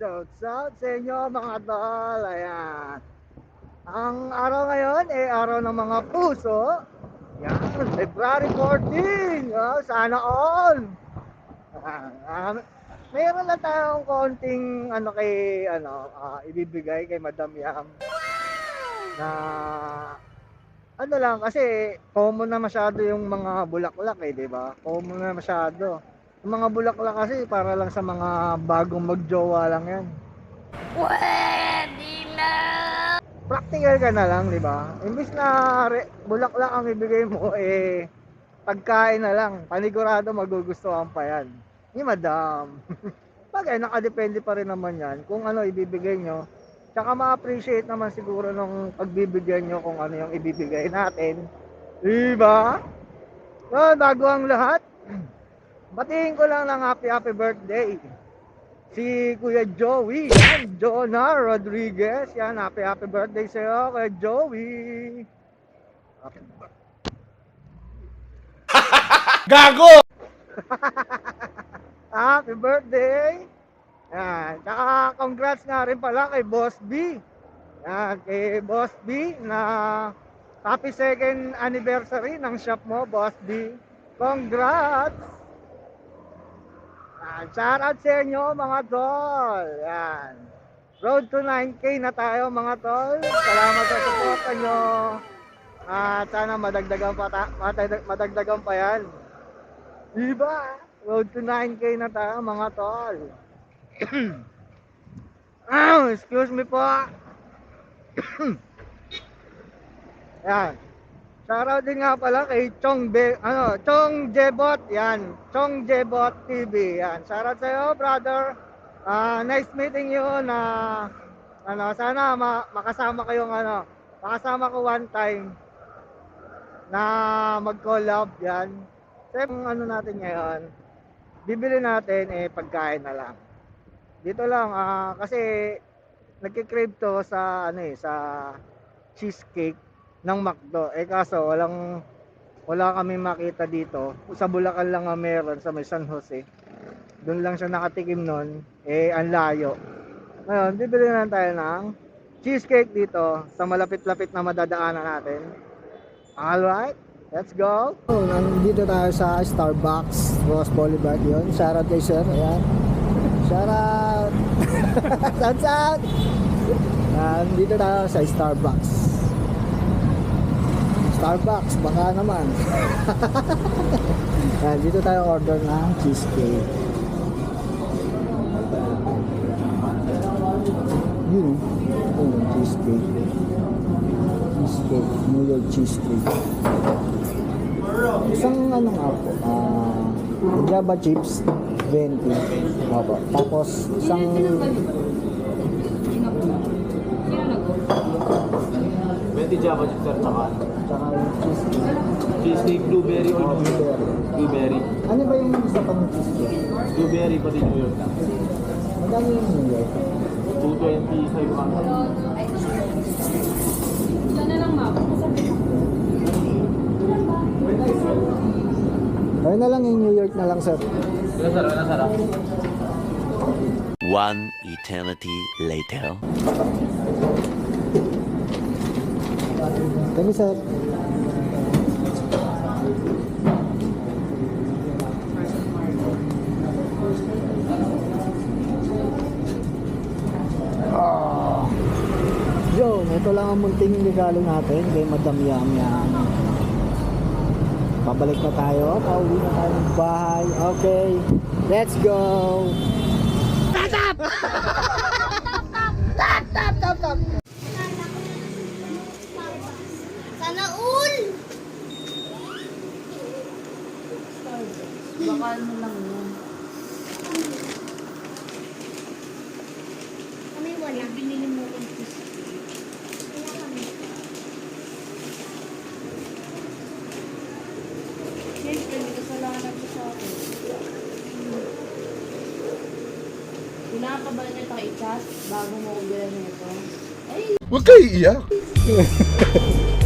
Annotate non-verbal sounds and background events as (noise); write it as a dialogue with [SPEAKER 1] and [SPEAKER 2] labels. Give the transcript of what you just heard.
[SPEAKER 1] Shout out sa inyo mga tol. Ayan. Ang araw ngayon ay araw ng mga puso. Yan, February 14. Oh, sana all. Ah, meron na tayong konting ano kay ano ah, ibibigay kay Madam Yam. Na ano lang kasi common na masyado yung mga bulaklak eh, 'di ba? Common na masyado. Yung mga bulaklak kasi para lang sa mga bagong magjowa lang 'yan.
[SPEAKER 2] Pwede na!
[SPEAKER 1] Practical ka na lang, 'di ba? Imbis na re- bulaklak ang ibigay mo (laughs) eh pagkain na lang. Panigurado magugustuhan pa 'yan. Ni Madam. (laughs) Bagay, nakadepende pa rin naman yan kung ano ibibigay nyo. Tsaka ma-appreciate naman siguro nung pagbibigyan nyo kung ano yung ibibigay natin. Diba? So, bago ang lahat, batiin ko lang ng happy happy birthday. Si Kuya Joey, yan, Jonah Rodriguez, yan, happy happy birthday sa'yo, Kuya Joey. Happy (laughs)
[SPEAKER 3] Gago! (laughs)
[SPEAKER 1] Happy birthday! Yan. Tsaka congrats nga rin pala kay Boss B. Yan, kay Boss B na happy second anniversary ng shop mo, Boss B. Congrats! Yan, shout out sa inyo mga tol. Yan. Road to 9K na tayo mga tol. Salamat sa suporta nyo. At sana madagdagan pa, ta- madag- madagdagan pa yan. Diba? Road to 9K na tayo mga tol. Ah, (clears throat) excuse me po. (clears throat) yan. Shoutout din nga pala kay Chong Be, ano, Chong Jebot, yan. Chong Jebot TV, yan. Shoutout sa iyo, brother. Ah, nice meeting you na ano, sana ma- makasama kayong ano, makasama ko one time na mag-collab yan. Yung ano natin ngayon, bibili natin eh pagkain na lang. Dito lang ah kasi nagki-crave to sa ano eh sa cheesecake ng McDo. Eh kaso walang wala kami makita dito. Sa Bulacan lang ang meron sa may San Jose. Doon lang siya nakatikim noon. Eh ang layo. Ngayon, bibili na tayo ng cheesecake dito sa malapit-lapit na madadaanan natin. Alright, let's go. Oh, nandito tayo sa Starbucks, Ross Boulevard yun. Shoutout kay sir, ayan. Shoutout! (laughs) Shouts out! Nandito tayo sa Starbucks. Starbucks, baka naman. (laughs) Ayan, dito tayo order ng cheesecake. Yun, oh, cheesecake. Cheesecake, New York cheesecake. Isang ano nga po, ah, Java chips, 20. Opo. Tapos, isang,
[SPEAKER 3] Venti Java chip sir, tsaka
[SPEAKER 1] tsaka yung cheesecake,
[SPEAKER 3] cheesecake blueberry or New York.
[SPEAKER 1] blueberry.
[SPEAKER 3] Blueberry.
[SPEAKER 1] Ano ba yung isa pang cheesecake?
[SPEAKER 3] Blueberry pati New York na.
[SPEAKER 1] Magkano yung New York?
[SPEAKER 3] 220 sa ibang.
[SPEAKER 1] Ayun na lang yung New York na lang, sir.
[SPEAKER 3] Ano sir? Ano sir?
[SPEAKER 4] One eternity later.
[SPEAKER 1] Kami, sir. Ah. Ito lang ang munting regalo natin kay Madam Yam Yam. Pabalik na tayo. Pauwi na tayo bahay. Okay. Let's go. Tap! Tap! (laughs)
[SPEAKER 5] Baka ano lang yun.
[SPEAKER 2] Kami wala.
[SPEAKER 5] Binili mo kung
[SPEAKER 2] Wala kami.
[SPEAKER 5] Siyempre, may kasalanan ko sa akin. Pinakabal niya itong i-chat bago mo ubilan nito. Ay,
[SPEAKER 3] Huwag kayo iiyak. (laughs)